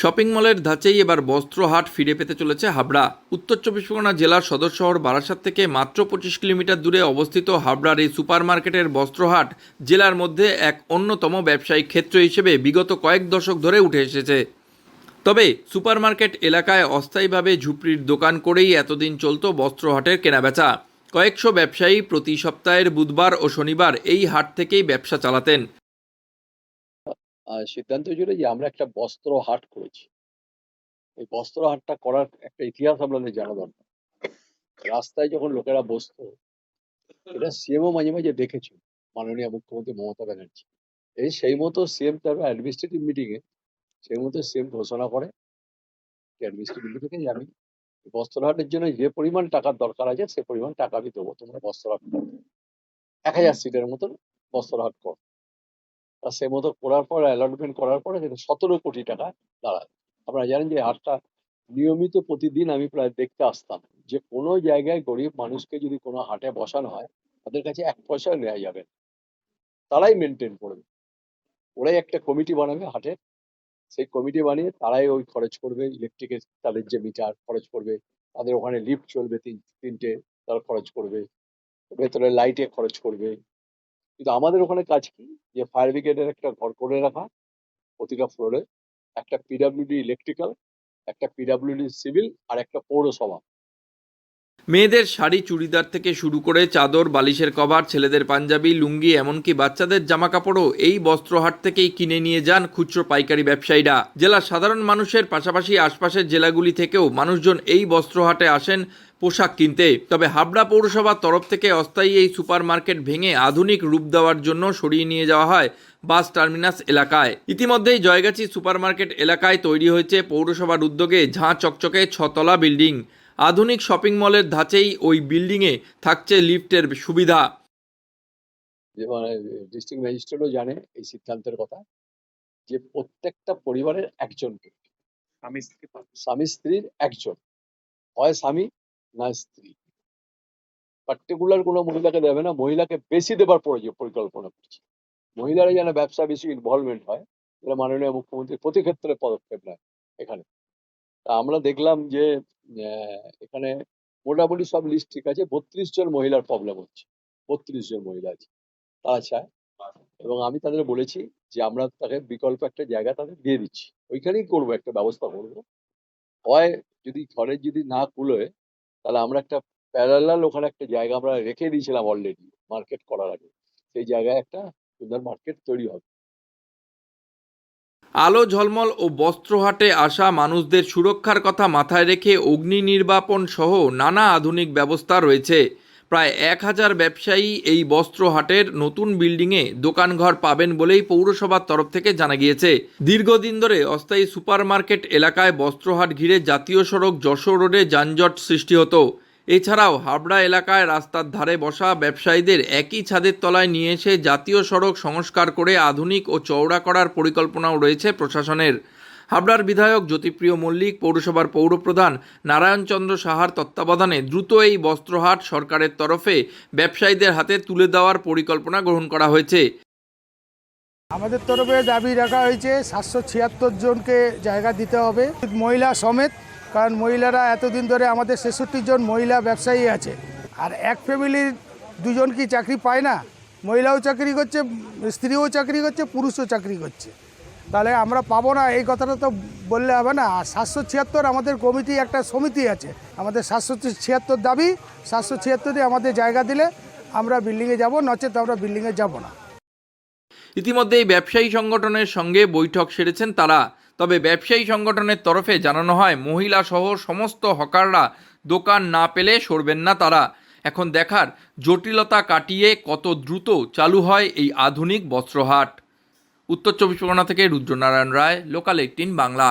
Shopping মলের ধাঁচেই এবার বস্ত্রহাট ফিরে পেতে চলেছে হাবড়া। উত্তর চব্বিশ পরগনা জেলার সদর শহর বারাসাত থেকে মাত্র পঁচিশ কিলোমিটার দূরে অবস্থিত হাবড়ার এই সুপার সুপারমার্কেটের বস্ত্রহাট জেলার মধ্যে এক অন্যতম ব্যবসায়িক ক্ষেত্র হিসেবে বিগত কয়েক দশক ধরে উঠে এসেছে। তবে সুপারমার্কেট এলাকায় অস্থায়ীভাবে ঝুপড়ির দোকান করেই এতদিন চলত বস্ত্রহাটের কেনাবেচা। কয়েকশো ব্যবসায়ী প্রতি সপ্তাহের বুধবার ও শনিবার এই হাট থেকেই ব্যবসা চালাতেন। সিদ্ধান্ত ছিল যে আমরা একটা বস্ত্র হাট করেছি। এই বস্ত্র হাটটা করার একটা ইতিহাস আপনাদের জানা দরকার। রাস্তায় যখন লোকেরা বসতো, এটা সিএমও মাঝে মাঝে দেখেছিল মাননীয় মুখ্যমন্ত্রী মমতা ব্যানার্জি। এই সেই মতো সিএম তার অ্যাডমিনিস্ট্রেটিভ মিটিং এ সেই মতো সিএম ঘোষণা করে অ্যাডমিনিস্ট্রেটিভ মিটিং এ যে আমি এই বস্ত্র হাটের জন্য যে পরিমাণ টাকার দরকার আছে, সে পরিমাণ টাকা আমি দেবো, তোমরা বস্ত্র হাট এক হাজার সিটের মতন বস্ত্র হাট কর। তা সে মতো করার পর অ্যালটমেন্ট করার পরে সেটা সতেরো কোটি টাকা দাঁড়ায়। আপনারা জানেন যে হাটটা নিয়মিত প্রতিদিন আমি প্রায় দেখতে আসতাম যে কোনো জায়গায় গরিব মানুষকে যদি কোনো হাটে বসানো হয়, তাদের কাছে এক পয়সা নেওয়া যাবে তারাই মেনটেন করবে। ওরাই একটা কমিটি বানাবে হাটে। সেই কমিটি বানিয়ে তারাই ওই খরচ করবে ইলেকট্রিকের তাদের যে মিটার খরচ করবে, তাদের ওখানে লিফট চলবে তিন, তিনটে, তারা খরচ করবে। ভেতরে লাইটে খরচ করবে। কিন্তু আমাদের ওখানে কাজ কি? যে ফায়ার ব্রিগেডের একটা ঘর করে রাখা, প্রতিটা ফ্লোরে একটা পিডাব্লিউডি ইলেকট্রিক্যাল একটা পিডাব্লিউডি সিভিল আর একটা পৌরসভা। মেয়েদের শাড়ি চুড়িদার থেকে শুরু করে চাদর, বালিশের কভার, ছেলেদের পাঞ্জাবি, লুঙ্গি, এমনকি বাচ্চাদের জামা কাপড়ও এই বস্ত্রহাট থেকেই কিনে নিয়ে যান খুচরো পাইকারি ব্যবসায়ীরা। জেলার সাধারণ মানুষের পাশাপাশি আশপাশের জেলাগুলি থেকেও মানুষজন এই বস্ত্রহাটে আসেন পোশাক কিনতে। তবে হাবড়া পৌরসভার তরফ থেকে অস্থায়ী এই সুপার মার্কেট ভেঙে আধুনিক রূপ দেওয়ার জন্য সরিয়ে নিয়ে যাওয়া হয় বাস টার্মিনাস এলাকায়। ইতিমধ্যেই জয়গাছি সুপার মার্কেট এলাকায় তৈরি হয়েছে পৌরসভার উদ্যোগে ঝাঁ চকচকে ছতলা বিল্ডিং। আধুনিক শপিং মলের ধাঁচেই ওই বিল্ডিংয়ে থাকছে লিফটের সুবিধা। যে মানে ডিস্ট্রিক্ট ম্যাজিস্ট্রেটও জানে এই সিদ্ধান্তের কথা যে প্রত্যেকটা পরিবারের একজনকে স্বামী স্ত্রী স্বামী স্ত্রীর একজন হয় স্বামী না স্ত্রী। পার্টিকুলার কোনো মহিলাকে দেবে না মহিলাকে বেশি দেবার পরি- পরিকল্পনা করছে। মহিলারা যেন ব্যবসা বেশি ইনভলভমেন্ট হয় এটা মাননীয় মুখ্যমন্ত্রী প্রতি ক্ষেত্রে পদক্ষেপ নেয় এখানে। তা আমরা দেখলাম যে এখানে মোটামুটি সব লিস্ট ঠিক আছে। বত্রিশ জন মহিলার প্রবলেম হচ্ছে। বত্রিশ জন মহিলা আছে। তারা চায় এবং আমি তাদের বলেছি যে আমরা তাকে বিকল্প একটা জায়গা তাদের দিয়ে দিচ্ছি। ওইখানেই করব, একটা ব্যবস্থা করব। হয় যদি ঘরে যদি না কুলোয় তাহলে আমরা একটা প্যারালাল ওখানে একটা জায়গা আমরা রেখে দিয়েছিলাম অলরেডি মার্কেট করার আগে। সেই জায়গায় একটা সুন্দর মার্কেট তৈরি হবে। আলো ঝলমল ও বস্ত্রহাটে আসা মানুষদের সুরক্ষার কথা মাথায় রেখে অগ্নি নির্বাপন সহ নানা আধুনিক ব্যবস্থা রয়েছে। প্রায় এক হাজার ব্যবসায়ী এই বস্ত্রহাটের নতুন বিল্ডিংয়ে দোকানঘর পাবেন বলেই পৌরসভার তরফ থেকে জানা গিয়েছে। দীর্ঘদিন ধরে অস্থায়ী সুপারমার্কেট এলাকায় বস্ত্রহাট ঘিরে জাতীয় সড়ক যশোর রোডে যানজট সৃষ্টি হতো। এছাড়াও হাবড়া এলাকায় রাস্তার ধারে বসা ব্যবসায়ীদের একই ছাদের তলায় নিয়ে এসে জাতীয় সড়ক সংস্কার করে আধুনিক ও চওড়া করার পরিকল্পনাও রয়েছে প্রশাসনের। হাবড়ার বিধায়ক জ্যোতিপ্রিয় মল্লিক, পৌরসভার পৌরপ্রধান নারায়ণচন্দ্র সাহার তত্ত্বাবধানে দ্রুত এই বস্ত্রহাট সরকারের তরফে ব্যবসায়ীদের হাতে তুলে দেওয়ার পরিকল্পনা গ্রহণ করা হয়েছে। আমাদের তরফে দাবি রাখা হয়েছে, সাতশো ছিয়াত্তর জনকে জায়গা দিতে হবে। মহিলা সমেত কারণ মহিলারা এতদিন ধরে আমাদের ছেষট্টি জন মহিলা ব্যবসায়ী আছে। আর এক ফ্যামিলির দুজন কি চাকরি পায় না? মহিলাও চাকরি করছে, স্ত্রীও চাকরি করছে, পুরুষও চাকরি করছে। তাহলে আমরা পাবো না, এই কথাটা তো বললে হবে না। আর সাতশো ছিয়াত্তর আমাদের কমিটি একটা সমিতি আছে। আমাদের সাতশো ছিয়াত্তর দাবি, সাতশো ছিয়াত্তরে আমাদের জায়গা দিলে আমরা বিল্ডিংয়ে যাব, নচেত আমরা বিল্ডিংয়ে যাব না। ইতিমধ্যে এই ব্যবসায়ী সংগঠনের সঙ্গে বৈঠক সেরেছেন তারা। তবে ব্যবসায়ী সংগঠনের তরফে জানানো হয় মহিলা সহ সমস্ত হকাররা দোকান না পেলে সরবেন না তারা। এখন দেখার জটিলতা কাটিয়ে কত দ্রুত চালু হয় এই আধুনিক বস্ত্রহাট। উত্তর চব্বিশ পরগনা থেকে রুদ্রনারায়ণ রায় লোকাল এইটিন বাংলা।